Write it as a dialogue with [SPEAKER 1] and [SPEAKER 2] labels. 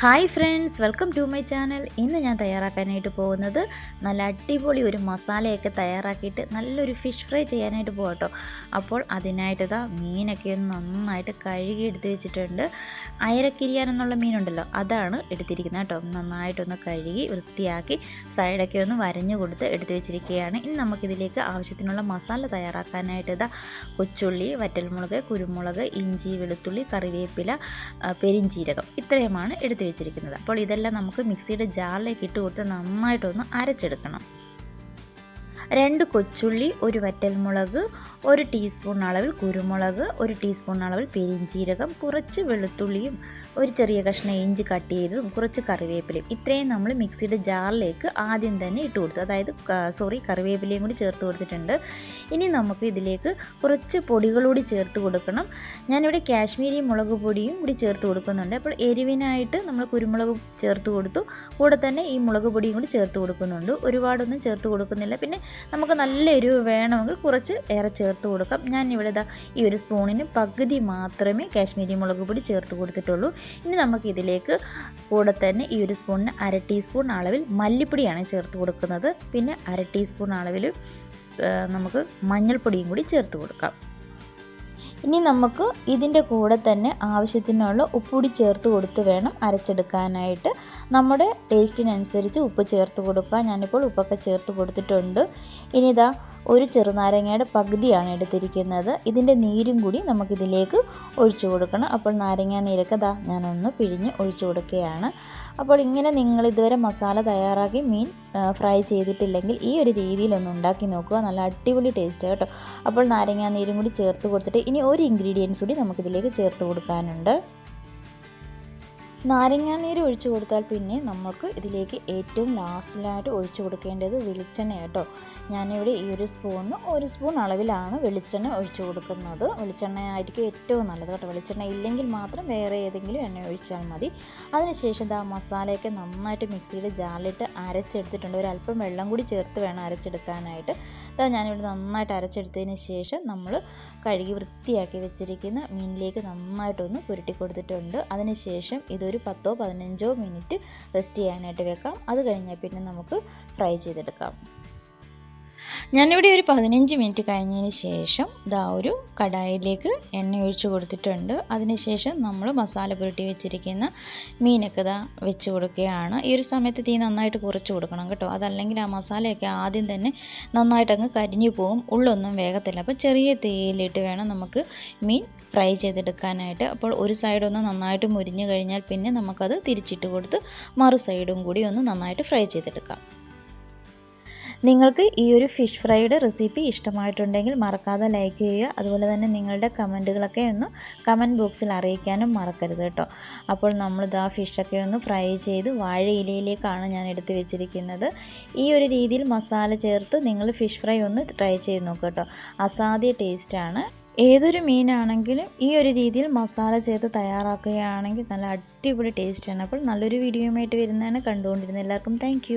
[SPEAKER 1] Hi friends welcome to my channel. ഇന്ന് ഞാൻ തയ്യാറാക്കാനായിട്ട് പോകുന്നത് നല്ല അടിപൊളി ഒരു മസാലയൊക്കെ തയ്യാറാക്കിയിട്ട് നല്ലൊരു ഫിഷ് ഫ്രൈ ചെയ്യാനായിട്ട് പോകട്ടോ അപ്പോൾ അതിനായിട്ട് ഇതാ മീനൊക്കെ ഒന്ന് നന്നായിട്ട് കഴുകി എടുത്ത് വെച്ചിട്ടുണ്ട്. അയരക്കിരിയാൻ എന്നുള്ള മീനുണ്ടല്ലോ അതാണ് എടുത്തിരിക്കുന്നത് കേട്ടോ. നന്നായിട്ടൊന്ന് കഴുകി വൃത്തിയാക്കി സൈഡൊക്കെ ഒന്ന് വരഞ്ഞു കൊടുത്ത് എടുത്ത് വെച്ചിരിക്കുകയാണ്. ഇനി നമുക്കിതിലേക്ക് ആവശ്യത്തിനുള്ള മസാല തയ്യാറാക്കാനായിട്ട് ഇതാ കൊച്ചുള്ളി വറ്റൽമുളക് കുരുമുളക് ഇഞ്ചി വെളുത്തുള്ളി കറിവേപ്പില പെരിഞ്ചീരകം ഇത്രയുമാണ് എടുത്ത് വെച്ചിരിക്കുന്നത്. അപ്പോൾ ഇതെല്ലാം നമുക്ക് മിക്സിയുടെ ജാറിലേക്ക് ഇട്ട് കൊടുത്ത് നന്നായിട്ടൊന്ന് അരച്ചെടുക്കണം. രണ്ട് കൊച്ചുള്ളി ഒരു വറ്റൽമുളക് ഒരു ടീസ്പൂൺ അളവിൽ കുരുമുളക് ഒരു ടീസ്പൂൺ അളവിൽ പെരിഞ്ചീരകം കുറച്ച് വെളുത്തുള്ളിയും ഒരു ചെറിയ കഷ്ണം ഇഞ്ചി കട്ട് ചെയ്തതും കുറച്ച് കറിവേപ്പിലയും. ഇത്രയും നമ്മൾ മിക്സിയുടെ ജാറിലേക്ക് ആദ്യം തന്നെ ഇട്ട് കൊടുത്തു. അതായത് സോറി കറിവേപ്പിലയും കൂടി ചേർത്ത് കൊടുത്തിട്ടുണ്ട്. ഇനി നമുക്ക് ഇതിലേക്ക് കുറച്ച് പൊടികളൂടി ചേർത്ത് കൊടുക്കണം. ഞാനിവിടെ കാശ്മീരി മുളക് പൊടിയും കൂടി ചേർത്ത് കൊടുക്കുന്നുണ്ട്. അപ്പോൾ എരിവിനായിട്ട് നമ്മൾ കുരുമുളക് ചേർത്ത് കൊടുത്തു. കൂടെ തന്നെ ഈ മുളക് പൊടിയും കൂടി ചേർത്ത് കൊടുക്കുന്നുണ്ട്. ഒരുപാടൊന്നും ചേർത്ത് കൊടുക്കുന്നില്ല. പിന്നെ നമുക്ക് നല്ല വേണമെങ്കിൽ കുറച്ച് ഏറെ ചേർത്ത് കൊടുക്കാം. ഞാൻ ഇവിടെ ദാ ഈ ഒരു സ്പൂണിന് പകുതി മാത്രമേ കാശ്മീരി മുളക് പൊടി ചേർത്ത് കൊടുത്തിട്ടുള്ളൂ. ഇനി നമുക്ക് ഇതിലേക്ക് കൂടെ തന്നെ ഈ ഒരു സ്പൂണിന് അര ടീസ്പൂൺ അളവിൽ മല്ലിപ്പൊടിയാണ് ചേർത്ത് കൊടുക്കുന്നത്. പിന്നെ അര ടീസ്പൂൺ അളവിൽ നമുക്ക് മഞ്ഞൾപ്പൊടിയും കൂടി ചേർത്ത് കൊടുക്കാം. ഇനി നമുക്ക് ഇതിന്റെ കൂടെ തന്നെ ആവശ്യത്തിനുള്ള ഉപ്പുകൂടി ചേർത്ത് കൊടുത്ത് വേണം അരച്ചെടുക്കാനായിട്ട്. നമ്മുടെ ടേസ്റ്റിനനുസരിച്ച് ഉപ്പ് ചേർത്ത് കൊടുക്കുക. ഞാനിപ്പോൾ ഉപ്പൊക്കെ ചേർത്ത് കൊടുത്തിട്ടുണ്ട്. ഇനി ഇതാ ഒരു ചെറുനാരങ്ങയുടെ പകുതിയാണ് എടുത്തിരിക്കുന്നത്. ഇതിന്റെ നീരും കൂടി നമുക്കിതിലേക്ക് ഒഴിച്ചു കൊടുക്കണം. അപ്പോൾ നാരങ്ങ നീരൊക്കെ ദാ ഞാനൊന്ന് പിഴിഞ്ഞ് ഒഴിച്ചു കൊടുക്കുകയാണ്. അപ്പോൾ ഇങ്ങനെ നിങ്ങൾ ഇതുവരെ മസാല തയ്യാറാക്കി മീൻ ഫ്രൈ ചെയ്തിട്ടില്ലെങ്കിൽ ഈ ഒരു രീതിയിലൊന്ന് ഉണ്ടാക്കി നോക്കുക. നല്ല അടിപൊളി ടേസ്റ്റ് കേട്ടോ. അപ്പോൾ നാരങ്ങ നീരും കൂടി ചേർത്ത് കൊടുത്തിട്ട് ഇനി ഒരു ഇൻഗ്രീഡിയൻസ് കൂടി നമുക്കിതിലേക്ക് ചേർത്ത് കൊടുക്കാനുണ്ട്. നാരങ്ങാനീര് ഒഴിച്ചു കൊടുത്താൽ പിന്നെ നമുക്ക് ഇതിലേക്ക് ഏറ്റവും ലാസ്റ്റിലായിട്ട് ഒഴിച്ചു കൊടുക്കേണ്ടത് വെളിച്ചെണ്ണ കേട്ടോ. ഞാനിവിടെ ഈ ഒരു സ്പൂണിന് ഒരു സ്പൂൺ അളവിലാണ് വെളിച്ചെണ്ണ ഒഴിച്ചു കൊടുക്കുന്നത്. വെളിച്ചെണ്ണ ആയിരിക്കും ഏറ്റവും നല്ലത് കേട്ടോ. വെളിച്ചെണ്ണ ഇല്ലെങ്കിൽ മാത്രം വേറെ ഏതെങ്കിലും എണ്ണ ഒഴിച്ചാൽ മതി. അതിനുശേഷം ഇതാ മസാലയൊക്കെ നന്നായിട്ട് മിക്സിയുടെ ജാറിലിട്ട് അരച്ചെടുത്തിട്ടുണ്ട്. ഒരു അല്പം വെള്ളം കൂടി ചേർത്ത് വേണം അരച്ചെടുക്കാനായിട്ട്. അതാ ഞാനിവിടെ നന്നായിട്ട് അരച്ചെടുത്തതിന് ശേഷം നമ്മൾ കഴുകി വൃത്തിയാക്കി വെച്ചിരിക്കുന്ന മീനിലേക്ക് നന്നായിട്ടൊന്ന് പുരട്ടി കൊടുത്തിട്ടുണ്ട് അതിനുശേഷം ഇതൊരു പത്തോ പതിനഞ്ചോ മിനിറ്റ് റെസ്റ്റ് ചെയ്യാനായിട്ട് വെക്കാം. അത് കഴിഞ്ഞാൽ പിന്നെ നമുക്ക് ഫ്രൈ ചെയ്തെടുക്കാം. ഞാനിവിടെ ഒരു പതിനഞ്ച് മിനിറ്റ് കഴിഞ്ഞതിന് ശേഷം ഇതാ ഒരു കടായിലേക്ക് എണ്ണ ഒഴിച്ച് കൊടുത്തിട്ടുണ്ട്. അതിനുശേഷം നമ്മൾ മസാല പുരട്ടി വെച്ചിരിക്കുന്ന മീനൊക്കെ ഇതാ വെച്ച് കൊടുക്കുകയാണ്. ഈ ഒരു സമയത്ത് തീ നന്നായിട്ട് കുറച്ച് കൊടുക്കണം കേട്ടോ. അതല്ലെങ്കിൽ ആ മസാലയൊക്കെ ആദ്യം തന്നെ നന്നായിട്ടങ്ങ് കരിഞ്ഞു പോകും ഉള്ളൊന്നും വേഗത്തില്ല അപ്പോൾ ചെറിയ തീയിലിട്ട് വേണം നമുക്ക് മീൻ ഫ്രൈ ചെയ്തെടുക്കാനായിട്ട്. അപ്പോൾ ഒരു സൈഡൊന്ന് നന്നായിട്ട് മുരിഞ്ഞു കഴിഞ്ഞാൽ പിന്നെ നമുക്കത് തിരിച്ചിട്ട് കൊടുത്ത് മറു സൈഡും കൂടി ഒന്ന് നന്നായിട്ട് ഫ്രൈ ചെയ്തെടുക്കാം. നിങ്ങൾക്ക് ഈ ഒരു ഫിഷ് ഫ്രൈയുടെ റെസിപ്പി ഇഷ്ടമായിട്ടുണ്ടെങ്കിൽ മറക്കാതെ ലൈക്ക് ചെയ്യുക. അതുപോലെ തന്നെ നിങ്ങളുടെ കമന്റുകളൊക്കെ ഒന്ന് കമന്റ് ബോക്സിൽ അറിയിക്കാനും മറക്കരുത് കേട്ടോ. അപ്പോൾ നമ്മളിത് ആ ഫിഷൊക്കെ ഒന്ന് ഫ്രൈ ചെയ്ത് വാഴയിലയിലേക്കാണ് ഞാൻ എടുത്ത് വെച്ചിരിക്കുന്നത്. ഈ ഒരു രീതിയിൽ മസാല ചേർത്ത് നിങ്ങൾ ഫിഷ് ഫ്രൈ ഒന്ന് ട്രൈ ചെയ്ത് നോക്കുക കേട്ടോ. അസാധ്യ ടേസ്റ്റാണ് ഏതൊരു മീനാണെങ്കിലും ഈ ഒരു രീതിയിൽ മസാല ചേർത്ത് തയ്യാറാക്കുകയാണെങ്കിൽ നല്ല അടിപൊളി ടേസ്റ്റാണ് അപ്പോൾ നല്ലൊരു വീഡിയോയുമായിട്ട് വരുന്നതാണ്. കണ്ടുകൊണ്ടിരുന്നത് എല്ലാവർക്കും താങ്ക്